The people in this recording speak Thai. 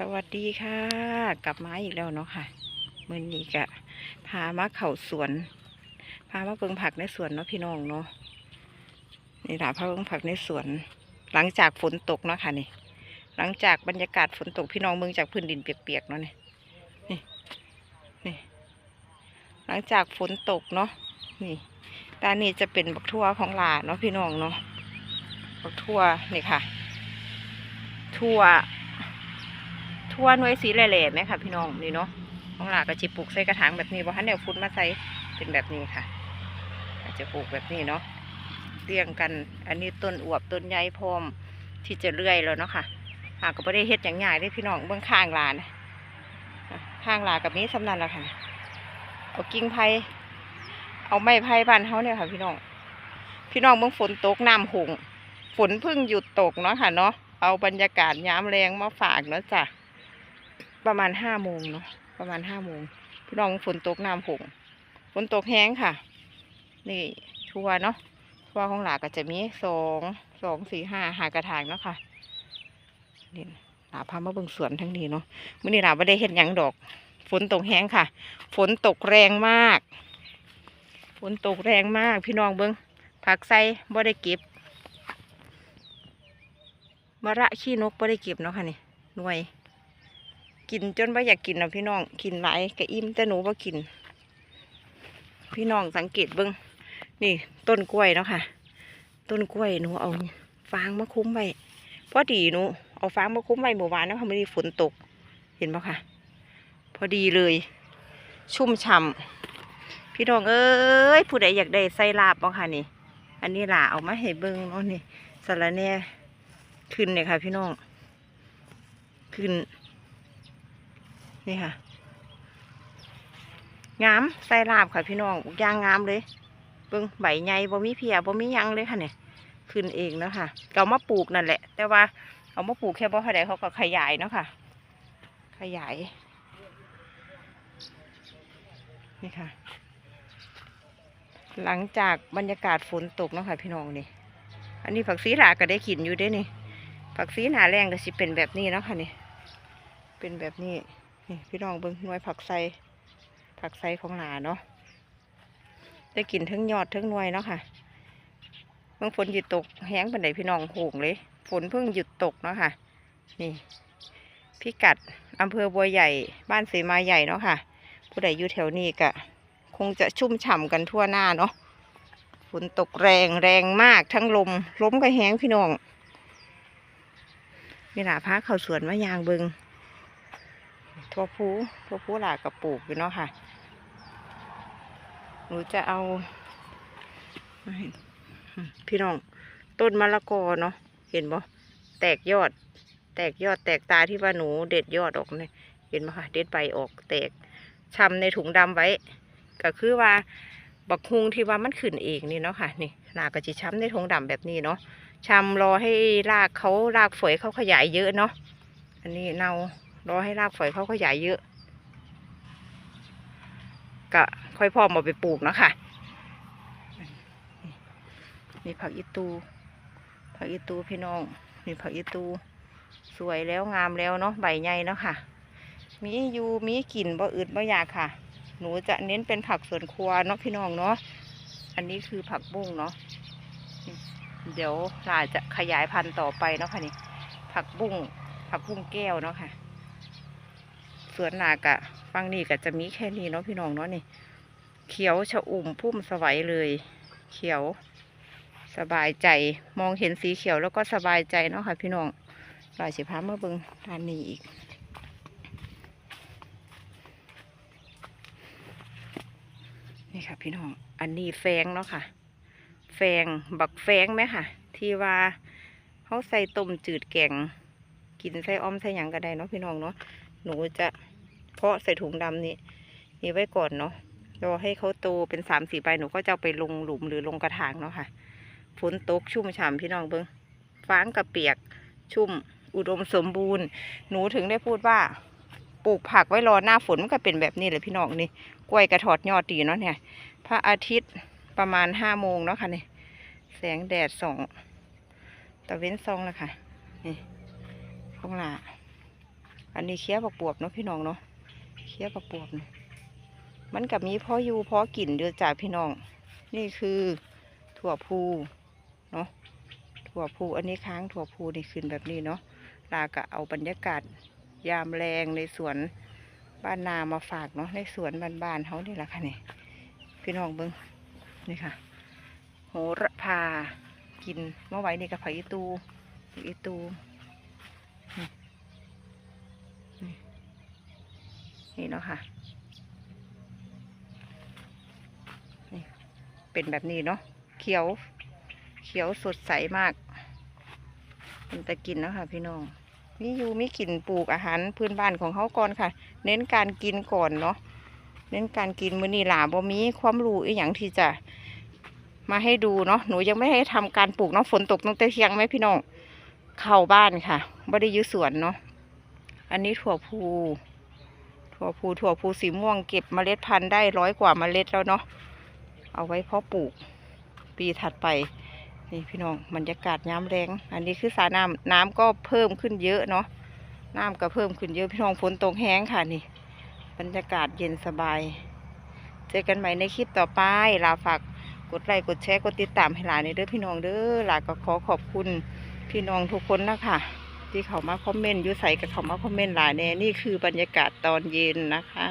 สวัสดีค่ะ กลับมาอีกแล้วเนาะค่ะมื่อนี้กะพามาเข่าสวน พามาเบิ่งผักในสวนเนาะพี่น้องเนาะนี่ละพาเบิ่งผักในสวน หลังจากฝนตกเนาะค่ะนี่ หลังจากบรรยากาศฝนตกพี่น้องเมืองจากพื้นดินเปียกๆเนาะนี่นี่นี่ หลังจากฝนตกเนาะนี่ด้านนี้จะเป็นบักทั่วของหลาเนาะพี่น้องเนาะบักทั่วนี่ค่ะ ทั่ว ทั่วน่วยสีแหล่ๆไหมค่ะพี่น้องนี่เนาะของหลากระจิปลูกใส่กระถางแบบนี้บ่ฮันเดี๋ยวฟุตมาใส่เป็นแบบนี้ค่ะอาจจะปลูกแบบนี้เนาะเรียงกัน อันนี้ต้นอวบต้นใหญ่พร้อมที่จะเลื่อยแล้วเนาะค่ะหากก็ไม่ได้เฮ็ดอย่างง่ายได้พี่น้องเบื้องข้างลานข้างลากับนี้สำนันละค่ะเอากิ่งไผ่เอาไม้ไผ่บ้านเฮาเนี่ยค่ะพี่น้อง พี่น้องเบื้องฝนตกน้ำหงฝนเพิ่งหยุดตกเนาะค่ะเนาะเอาบรรยากาศย้ำแรงมาฝากเนาะจ้ะ ประมาณห้าโมงเนาะประมาณห้าโมงพี่น้องฝนตกน้ำผงฝนตกแห้งค่ะ นี่ทัวร์เนาะทัวร์ของหลาก็จะมีสองสองสี่ห้าหากระถางเนาะค่ะนี่หลาพามาเบิ่งสวนทั้งนี้เนาะมื่อนี้หลาไม่ได้เห็นยังดอก ฝนตกแห้งค่ะ ฝนตกแรงมาก ฝนตกแรงมาก พี่น้องเบิ่งผักไส้บ่ได้เก็บมะระขี้นกไม่ได้เก็บเนาะค่ะนี่หน่วย กินจนว่าอยากกินนะพี่น้องกินไหลายกะอิ่มแต่หนูว่ากิน พี่น้องสังเกตเบิ้งนี่ ต้นกล้วยเนาะค่ะ ต้นกล้วยหนูเอาฟางมาคุ้มไว้พอดีหนูเอาฟางมาคุ้มไว้เมื่อวานนะพอดีฝนตก เห็นปะค่ะ พอดีเลย ชุ่มฉ่ำพี่น้องเอ้ยผู้ใดอยากได้ไส้ลาบบ่ค่ะนี่ อันนี้ล่ะเอามาให้เบิ้งเนาะนี่สาระแน่ขึ้นเนี่ยค่ะ พี่น้องขึ้น นี่ค่ะ งามใส่ลาบค่ะพี่น้องย่างงามเลยเบิ้งใบใหญ่บ่มีเพียบ่มียังเลยค่ะเนี่ยขึ้นเองแล้วค่ะก็เอามาปลูกนั่นแหละ แต่ว่าเอามาปลูกแค่บ่เท่าใดเขาก็ขยายเนาะค่ะ ขยาย นี่ค่ะ หลังจากบรรยากาศฝนตกเนาะค่ะ พี่น้องนี่อันนี้ผักซีหลาก็ได้กินอยู่ด้วยนี่ผักซีหนาแรงก็สิเป็นแบบนี้เนาะค่ะนี่เป็นแบบนี้ นี่พี่น้องเบิ้งหน่วยผักไซผักไซของหลาเนาะได้กินทั้งยอดทั้งหน่วยเนาะค่ะเมื่อฝนหยุดตกแห้งปันไดพี่น้องโหงเลย ฝนเพิ่งหยุดตกเนาะค่ะ นี่พิกัดอำเภอบัวใหญ่ บ้านเสมาใหญ่เนาะค่ะ ผู้ใดอยู่แถวนี้ก็คงจะชุ่มฉ่ำกันทั่วหน้าเนาะฝนตกแรงแรงมากทั้งลมล้มก็แห้งพี่น้องเวลาพาเข้าสวนมายางบิง ทั่วพูทั่วพูหลากกระปลูกอยู่เนาะค่ะ หนูจะเอา พี่น้อง ต้นมะละกอเนาะ เห็นบ่แตกยอด แตกยอดแตกตาที่ว่าหนูเด็ดยอดออกเนี่ย เห็นไหมคะ เด็ดใบออกแตกชำในถุงดำไว้ ก็คือว่าบักฮุงที่ว่ามันขึ้นเองนี่เนาะค่ะ นี่รากกระจิช้ำในทงดำแบบนี้เนาะชำรอให้รากเขารากฝอยเขาขยายเยอะเนาะ อันนี้เนา รอให้รากฝอยเขาขยายเยอะ ก็ค่อยพ่อมาไปปลูกนะค่ะนี่ผักอีตู ผักอีตูพี่น้องนี่ผักอีตู สวยแล้วงามแล้วเนาะใบใหญ่เนาะค่ะ มีอยู่มีกลิ่นบ่อืดบ่อยากค่ะ หนูจะเน้นเป็นผักสวนครัวเนาะพี่น้องเนาะอันนี้คือผักบุ้งเนาะเดี๋ยวลาจะขยายพันธุ์ต่อไปเนาะค่ะนี่ผักบุ้งผักบุ้งแก้วเนาะค่ะ สวนนากะฟังนี่ก็จะมีแค่นี้เนาะพี่น้องเนาะนี่ เขียวชะอุ่มพุ่มสวัยเลย เขียว สบายใจมองเห็นสีเขียวแล้วก็สบายใจเนาะค่ะ พี่น้องลาสิพามาเบิงร้านนี้อีกนี่ค่ะ พี่น้องอันนี้แฟงเนาะค่ะ แฟงบักแฟงไหมค่ะ ที่ว่าเขาใส่ต้มจืดแกงกินใส่อ้อมใส่หยังก็ได้เนาะพี่น้องเนาะ หนูจะเพาะใส่ถุงดำนี้นี่ไว้ก่อนเนาะรอให้เขาโตเป็นสามสี่ใบหนูก็จะไปลงหลุมหรือลงกระถางเนาะค่ะฝนตกชุ่มฉ่ำพี่น้องเบิงฟางกับเปียกชุ่มอุดมสมบูรณ์ หนูถึงได้พูดว่าปลูกผักไว้รอหน้าฝนมันก็เป็นแบบนี้เลยพี่น้องนี่กล้วยกระถอดยอดดีเนาะเนี่ยพระอาทิตย์ประมาณห้าโมงเนาะค่ะนี่แสงแดดส่องตะเว้นซองแล้วค่ะนี่ข้างหน้า อันนี้เคี้ยวบักบวบเนาะพี่น้องเนาะเคี้ยวบักบวบนี่มันกับมีพออยู่พอกลิ่นเดือจ่าพี่น้อง นี่คือถั่วพูเนาะถั่วพูอันนี้ค้างถั่วพูนี่ขึ้นแบบนี้เนาะลากะเอาบรรยากาศยามแรงในสวนบ้านนามาฝากเนาะในสวนบ้านๆเขานี่แหละค่ะนี่พี่น้องเบิ้งนี่ค่ะ โหระพากินเมื่อไหวนี่กับผักอีตูผักอีตูนี่นี่ นี่เนาะค่ะนี่เป็นแบบนี้เนาะเขียว เขียวสดใสมากมันจะกินเนาะค่ะพี่น้องมีอยู่มีกลิ่นปลูกอาหารพื้นบ้านของเขาก่อนค่ะ เน้นการกินก่อนเนาะเน้นการกินมือนีหลาบ่มีความรู้อีหยังที่จะมาให้ดูเนาะหนูยังไม่ให้ทำการปลูกเนาะฝนตกตั้งแต่เที่ยงไหมพี่น้องเข้าบ้านค่ะไม่ได้ยื้สวนเนาะอันนี้ถั่วพู ถั่วพูถั่วพูสีม่วงเก็บเมล็ดพันธุ์ได้ร้อยกว่าเมล็ดแล้วเนาะเอาไว้เพาะปลูก ปีถัดไป นี่พี่น้องบรรยากาศย้ำแรง อันนี้คือสระน้ำน้ำก็เพิ่มขึ้นเยอะเนาะน้ำก็เพิ่มขึ้นเยอะพี่น้องฝนตกแห้งค่ะนี่ บรรยากาศเย็นสบาย เจอกันใหม่ในคลิปต่อไปลาฝากกดไลค์กดแชร์กดติดตามให้หลานในเด้อพี่น้องเด้อหลานก็ขอขอบคุณพี่น้องทุกคนนะคะ ที่เขามาคอมเมนต์อยุใส่กับเขามาคอมเมนต์หลายแน่นี่คือบรรยากาศตอนเย็นนะคะ